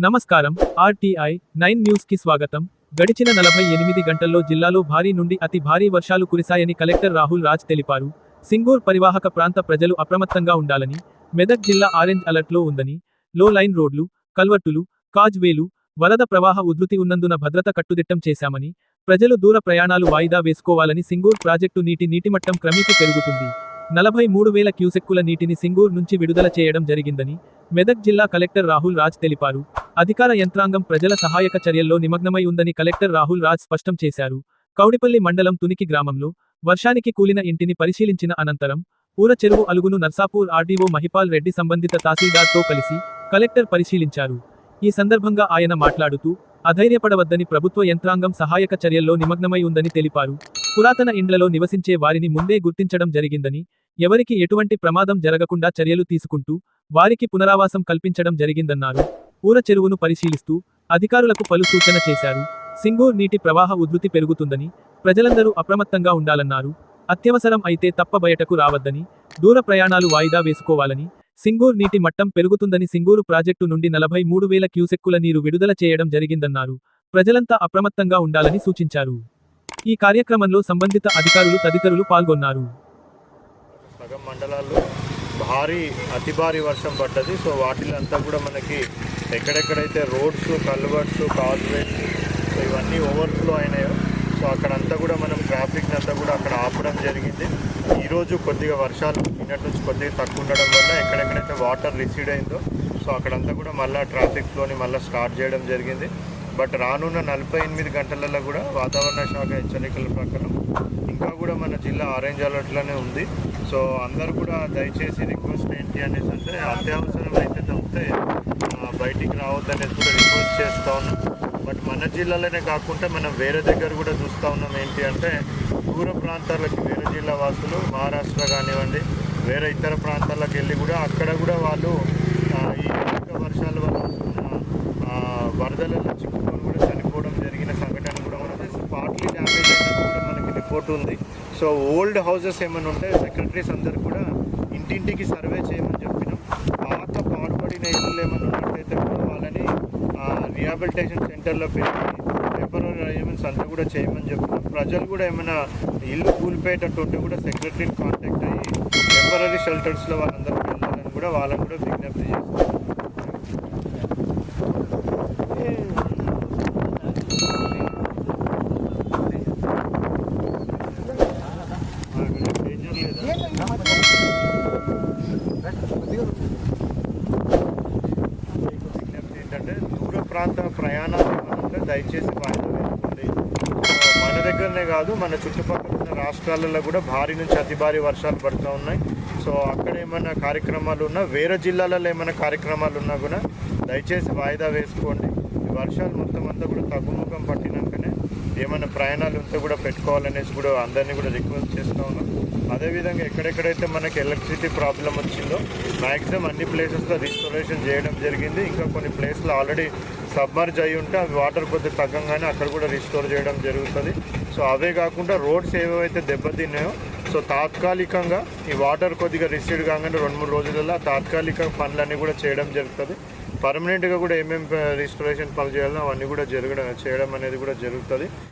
నమస్కారం. RTI nine న్యూస్కి స్వాగతం. గడిచిన నలభై ఎనిమిది గంటల్లో జిల్లాలో భారీ నుండి అతి భారీ వర్షాలు కురిశాయని కలెక్టర్ రాహుల్ రాజ్ తెలిపారు. సింగూర్ పరివాహక ప్రాంత ప్రజలు అప్రమత్తంగా ఉండాలని మెదక్ జిల్లా ఆరెంజ్ అలర్ట్లో ఉందని లో లైన్ రోడ్లు కల్వర్టులు కాజ్వేలు వరద ప్రవాహ ఉధృతి ఉన్నందున భద్రత కట్టుదిట్టం చేశామని ప్రజలు దూర ప్రయాణాలు వాయిదా వేసుకోవాలని సింగూర్ ప్రాజెక్టు నీటి నీటిమట్టం క్రమేపీ పెరుగుతుంది. నలభై మూడు వేల క్యూసెక్కుల నీటిని సింగూర్ నుంచి విడుదల చేయడం జరిగిందని మెదక్ జిల్లా కలెక్టర్ రాహుల్ రాజ్ తెలిపారు. అధికార యంత్రాంగం ప్రజల సహాయక చర్యల్లో నిమగ్నమై ఉందని కలెక్టర్ రాహుల్ రాజ్ స్పష్టం చేశారు. కౌడిపల్లి మండలం తునికి గ్రామంలో వర్షానికి కూలిన ఇంటిని పరిశీలించిన అనంతరం ఊర చెరువు అలుగును నర్సాపూర్ ఆర్డీఓ మహిపాల్ రెడ్డి సంబంధిత తహసీల్దార్తో కలిసి కలెక్టర్ పరిశీలించారు. ఈ సందర్భంగా ఆయన మాట్లాడుతూ అధైర్యపడవద్దని ప్రభుత్వ యంత్రాంగం సహాయక చర్యల్లో నిమగ్నమై ఉందని తెలిపారు. పురాతన ఇండ్లలో నివసించే వారిని ముందే గుర్తించడం జరిగిందని ఎవరికి ఎటువంటి ప్రమాదం జరగకుండా చర్యలు తీసుకుంటూ వారికి పునరావాసం కల్పించడం జరిగిందన్నారు. ఊర చెరువును పరిశీలిస్తూ అధికారులకు పలు సూచన చేశారు. సింగూర్ నీటి ప్రవాహ ఉధృతి పెరుగుతుందని ప్రజలందరూ అప్రమత్తంగా ఉండాలన్నారు. అత్యవసరం అయితే తప్ప బయటకు రావద్దని దూర ప్రయాణాలు వాయిదా వేసుకోవాలని సింగూర్ నీటి మట్టం పెరుగుతుందని సింగూరు ప్రాజెక్టు నుండి నలభై మూడు వేల క్యూసెక్కుల నీరు విడుదల చేయడం జరిగిందన్నారు. ప్రజలంతా అప్రమత్తంగా ఉండాలని సూచించారు. ఈ కార్యక్రమంలో సంబంధిత అధికారులు తదితరులు పాల్గొన్నారు. సగం మండలాల్లో భారీ అతి భారీ వర్షం పడ్డది. సో వాటిలో అంతా కూడా మనకి ఎక్కడెక్కడైతే రోడ్స్ కల్వర్ట్స్ కాజ్వేస్ సో ఇవన్నీ ఓవర్ఫ్లో అయినాయో సో అక్కడంతా కూడా మనం ట్రాఫిక్ అంతా కూడా అక్కడ ఆపడం జరిగింది. ఈరోజు కొద్దిగా వర్షాలు నిన్నటి నుంచి కొద్దిగా తక్కువ ఉండడం వల్ల ఎక్కడెక్కడైతే వాటర్ రిసీడ్ అయిందో సో అక్కడంతా కూడా మళ్ళీ ట్రాఫిక్ ఫ్లోని మళ్ళీ స్టార్ట్ చేయడం జరిగింది. బట్ రానున్న నలభై ఎనిమిది గంటలలో కూడా వాతావరణ శాఖ హెచ్చరికల ప్రకారం ఇంకా కూడా మన జిల్లా ఆరెంజ్ అలర్ట్లోనే ఉంది. సో అందరు కూడా దయచేసి రిక్వెస్ట్ ఏంటి అనేసి అంటే అత్యవసరం అయితే తప్పితే బయటికి రావద్దు అనేది కూడా రిక్వెస్ట్ చేస్తూ ఉన్నాం. బట్ మన జిల్లాలోనే కాకుండా మనం వేరే దగ్గర కూడా చూస్తూ ఉన్నాం ఏంటి అంటే దూర ప్రాంతాలకి వేరే జిల్లా వాసులు మహారాష్ట్ర కానివ్వండి వేరే ఇతర ప్రాంతాలకు వెళ్ళి కూడా అక్కడ కూడా వాళ్ళు కూడా రిపోర్ట్ ఉంది. సో ఓల్డ్ హౌసెస్ ఏమైనా ఉంటే సెక్రటరీస్ అందరు కూడా ఇంటింటికి సర్వే చేయమని చెప్పినాం. పాత పాడుపడిన ఇళ్ళు ఏమైనా ఉన్నట్టయితే కూడా వాళ్ళని రిహాబిలిటేషన్ సెంటర్లో పెట్టి టెంపరీ అరేంజ్మెంట్స్ అంతా కూడా చేయమని చెప్పినాం. ప్రజలు కూడా ఏమైనా ఇల్లు కూలిపోయేటట్టు ఉంటే కూడా సెక్రటరీని కాంటాక్ట్ అయ్యి టెంపరీ షెల్టర్స్లో వాళ్ళందరూ వెళ్ళాలని కూడా వాళ్ళని కూడా విజ్ఞప్తి చేస్తున్నారు డేంజర్ లేదా విజ్ఞప్తి ఏంటంటే దూర ప్రాంత ప్రయాణాలు ఏమన్నా దయచేసి వాయిదా వేసుకోండి మన దగ్గరనే కాదు మన చుట్టుపక్కల ఉన్న రాష్ట్రాలలో కూడా భారీ నుంచి అతి భారీ వర్షాలు పడుతూ ఉన్నాయి. సో అక్కడ ఏమైనా కార్యక్రమాలు ఉన్నా వేరే జిల్లాలలో ఏమైనా కార్యక్రమాలు ఉన్నా కూడా దయచేసి వాయిదా వేసుకోండి. వర్షాలు మొత్తం అంతా కూడా తగ్గుముఖం పట్టినాకనే ఏమైనా ప్రయాణాలు ఉంటే కూడా పెట్టుకోవాలనేసి కూడా అందరినీ కూడా రిక్వెస్ట్ చేస్తూ ఉన్నాం. అదేవిధంగా ఎక్కడెక్కడైతే మనకి ఎలక్ట్రిసిటీ ప్రాబ్లం వచ్చిందో మ్యాక్సిమం అన్ని ప్లేసెస్లో రిస్టోరేషన్ చేయడం జరిగింది. ఇంకా కొన్ని ప్లేస్లో ఆల్రెడీ సబ్మర్జ్ అయి ఉంటే అవి వాటర్ కొద్దిగా తగ్గంగానే అక్కడ కూడా రిస్టోర్ చేయడం జరుగుతుంది. సో అవే కాకుండా రోడ్స్ ఏవైతే దెబ్బతిన్నాయో సో తాత్కాలికంగా ఈ వాటర్ కొద్దిగా రిసీడ్ కాగానే రెండు మూడు రోజులలో తాత్కాలిక పనులన్నీ కూడా చేయడం జరుగుతుంది. పర్మనెంట్గా కూడా ఏమేమి రిస్టోరేషన్ పనులు చేయాలో అవన్నీ కూడా జరగడం చేయడం అనేది కూడా జరుగుతుంది.